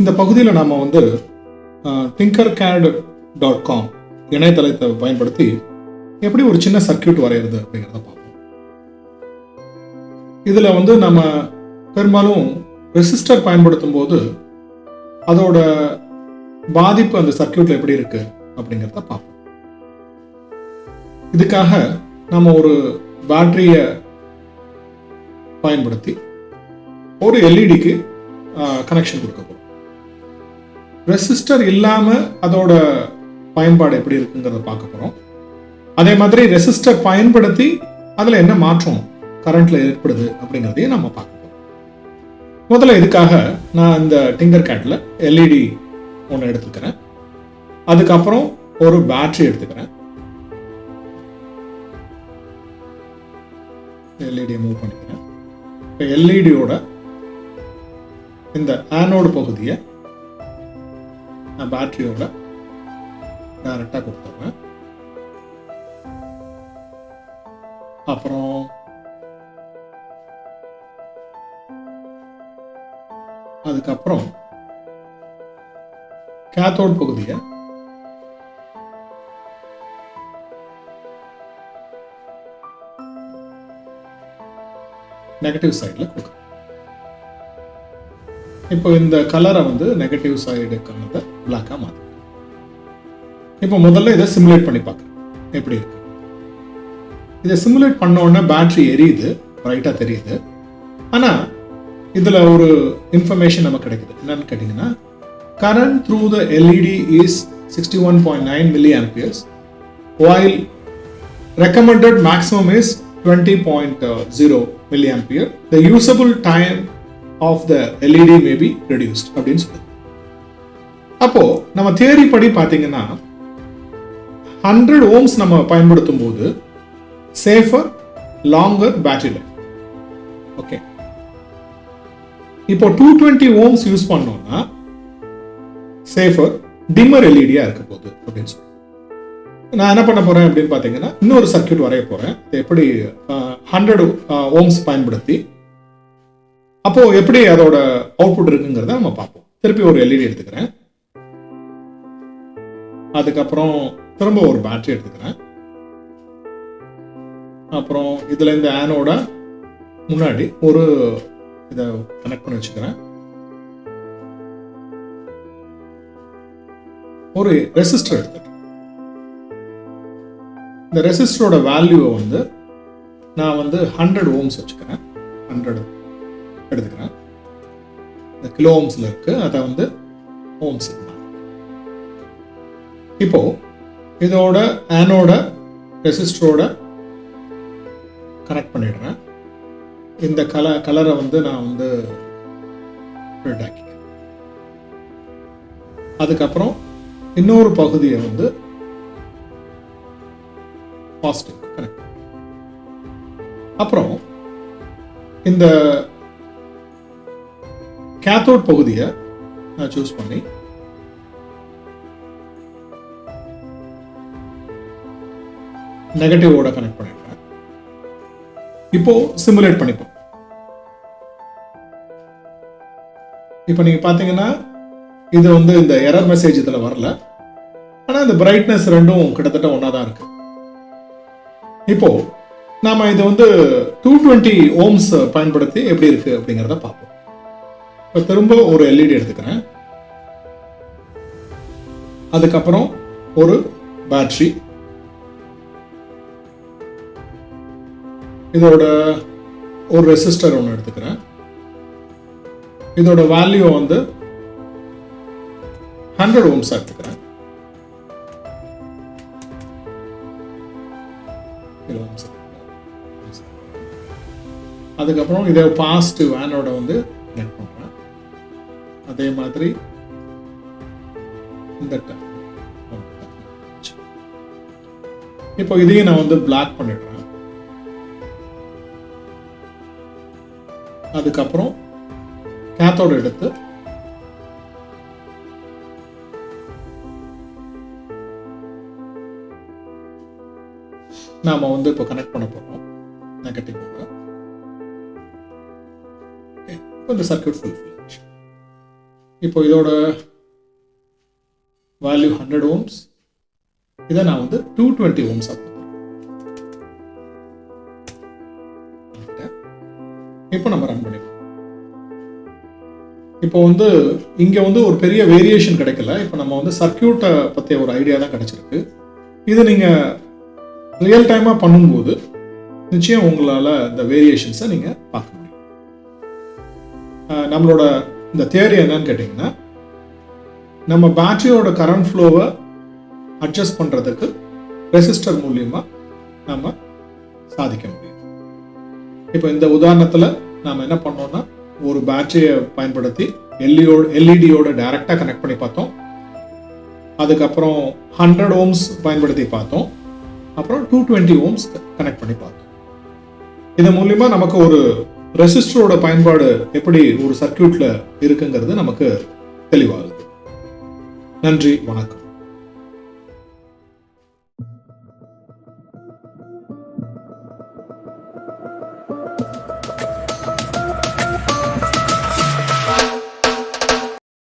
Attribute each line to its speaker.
Speaker 1: இந்த பகுதியில் நாம் வந்து திங்கர் கேட் டாட் காம் இணையதளத்தை பயன்படுத்தி எப்படி ஒரு சின்ன சர்க்கியூட் வரைகிறது அப்படிங்கிறத பார்ப்போம். இதில் வந்து நம்ம பெரும்பாலும் ரெசிஸ்டர் பயன்படுத்தும் போது அதோட பாதிப்பு அந்த சர்க்கியூட்ல எப்படி இருக்கு அப்படிங்கிறத பார்ப்போம். இதுக்காக நம்ம ஒரு பேட்டரியை பயன்படுத்தி ஒரு எல்இடிக்கு கனெக்ஷன் கொடுக்க போகிறோம் ரெசிஸ்டர் இல்லாமல் அதோட பயன்பாடு எப்படி இருக்குங்கிறத பார்க்க போகிறோம் அதே மாதிரி ரெசிஸ்டர் பயன்படுத்தி அதில் என்ன மாற்றம் கரண்ட்டில் ஏற்படுது அப்படிங்கிறதையும் நம்ம பார்க்க போகிறோம் முதல்ல இதுக்காக நான் இந்த டிங்கர் கேட்டில் எல்இடி ஒன்று எடுத்துக்கிறேன். அதுக்கப்புறம் ஒரு பேட்ரி எடுத்துக்கிறேன். எல்இடியை மூவ் பண்ணிக்கிறேன். இப்போ எல்இடியோட இந்த ஆனோடு பகுதியை நான் பேட்ரியோட டைரெக்டாக கொடுத்துருவேன் அப்புறம் அதுக்கப்புறம் கேத்தோட் பகுதியை நெகட்டிவ் சைடில் கொடுக்குறேன். இப்போ இந்த கலரை வந்து நெகட்டிவ் சைடுக்கானதை பிளாக்காக மாற்று இப்போ முதல்ல இதை சிமுலேட் பண்ணி பார்க்குறேன் எப்படி இருக்கு? இதை சிமுலேட் பண்ண உடனே பேட்ரி எரியுது ரைட்டாக தெரியுது. ஆனால் இதில் ஒரு இன்ஃபர்மேஷன் நமக்கு கிடைக்குது. என்னன்னு கேட்டிங்கன்னா current through the LED current through the LED is 61.9 milliamperes, while recommended maximum is 20.0 milliampere. The usable time of the LED may be reduced அப்படின்னு சொல்லுது. அப்போ நம்ம தேரி படி பார்த்தீங்கன்னா ஹண்ட்ரட் ஓம்ஸ் நம்ம பயன்படுத்தும் போது safer longer battery life okay இப்போ டூ டுவெண்ட்டி ஓம்ஸ் யூஸ் பண்ணோம்னா சேஃபர் டிம்மர் எல்இடியா இருக்க போகுது அப்படின்னு சொல்லி. நான் என்ன பண்ண போறேன் அப்படின்னு பார்த்தீங்கன்னா இன்னொரு சர்க்கியூட் வரைய போறேன். எப்படி ஹண்ட்ரட் ஓம்ஸ் பயன்படுத்தி அப்போ எப்படி அதோட அவுட்புட் இருக்குங்கிறத நம்ம பார்ப்போம். திருப்பி ஒரு எல்இடி எடுத்துக்கிறேன். அதுக்கப்புறம் திரும்ப ஒரு பேட்டரி எடுத்துக்கிறேன். அப்புறம் இதுல இந்த ஆனோட முன்னாடி ஒரு இதை கனெக்ட் பண்ணி வச்சுக்கிறேன். ஒரு ரெசிஸ்டர் எடுத்துக்கிறேன். இந்த ரெசிஸ்டரோட வேல்யூவை வந்து நான் வந்து ஹண்ட்ரட் ஓம்ஸ் வச்சுக்கிறேன். ஹண்ட்ரட் எடுத்துக்கிறேன். இந்த கிலோ ஓம்ஸில் இருக்கு. அதை வந்து ஓம்ஸ் இப்போது இதோட ஆனோட ரெசிஸ்டரோட கனெக்ட் பண்ணிடுறேன். இந்த கலர் கலரை வந்து நான் வந்து ரெட் ஆக்கிக்கிறேன் அதுக்கப்புறம் இன்னொரு பகுதியை வந்து பாசிட்டிவ் கனெக்ட் அப்புறம் இந்த கேத்தோட் பகுதியை நான் சூஸ் பண்ணி நெகட்டிவோட கனெக்ட் பண்ணிடுறேன் இப்போ சிமுலேட் பண்ணிப்போம். இப்போ நீங்க பார்த்தீங்கன்னா இது வந்து இந்த எரர் மெசேஜ் இதில் வரல. ஆனால் இந்த பிரைட்னஸ் ரெண்டும் கிட்டத்தட்ட ஒன்றா தான் இருக்கு. இப்போ நாம இது வந்து டூ டுவெண்ட்டி ஓம்ஸ் பயன்படுத்தி எப்படி இருக்கு அப்படிங்கிறத பார்ப்போம். இப்போ திரும்ப ஒரு எல்இடி எடுத்துக்கிறேன். அதுக்கப்புறம் ஒரு பேட்டரி இதோட ஒரு ரெசிஸ்டர் ஒன்று எடுத்துக்கிறேன். இதோட வேல்யூ வந்து ஹண்ட்ரட் ஓம்ஸ் எடுத்துக்கிறேன். அதுக்கப்புறம் இதை பாசிட்டிவ் வேனோட வந்து கனெக்ட் பண்ணுறேன் அதே மாதிரி இந்த இப்போ இதையும் நான் வந்து பிளாக் பண்ணிடுறேன். அதுக்கப்புறம் கேத்தோட எடுத்து நாம வந்து இப்போ கனெக்ட் பண்ண போறோம். நெகட்டிவ் இப்போ இந்த சர்க்கியூட் ஃபுல் இப்போ இதோட வேல்யூ ஹண்ட்ரட் ஓம்ஸ் இதை நான் வந்து டூ டுவெண்ட்டி ஓம்ஸ் இப்போ நம்ம ரன் பண்ணிக்கலாம் இப்போ வந்து இங்கே வந்து ஒரு பெரிய வேரியேஷன் கிடைக்கல. இப்போ நம்ம வந்து சர்க்கியூட்டை பற்றிய ஒரு ஐடியா தான் கிடைச்சிருக்கு. இது நீங்கள் ரியல் டைமாக பண்ணும்போது நிச்சயம் உங்களால் இந்த வேரியேஷன்ஸை நீங்கள் பார்க்க முடியும். நம்மளோட இந்த தேரி என்னன்னு கேட்டிங்கன்னா நம்ம பேட்டரியோட கரண்ட் ஃப்ளோவை அட்ஜஸ்ட் பண்ணுறதுக்கு ரெசிஸ்டர் மூலியமாக நம்ம சாதிக்க முடியும். இப்போ இந்த உதாரணத்தில் நாம் என்ன பண்ணோம்னா ஒரு பேட்டரியை பயன்படுத்தி எல்இடியோட எல்இடியோட டைரெக்டாக கனெக்ட் பண்ணி பார்த்தோம். அதுக்கப்புறம் ஹண்ட்ரட் ஓம்ஸ் பயன்படுத்தி பார்த்தோம். அப்புறம் டூ டுவெண்ட்டி ஓம்ஸ் கனெக்ட் பண்ணி பார்த்தோம். இதன் மூலிமா நமக்கு ஒரு ரெசிஸ்டரோட பயன்பாடு எப்படி ஒரு சர்க்கியூட்ல இருக்குங்கிறது நமக்கு தெளிவாகுது. நன்றி வணக்கம்.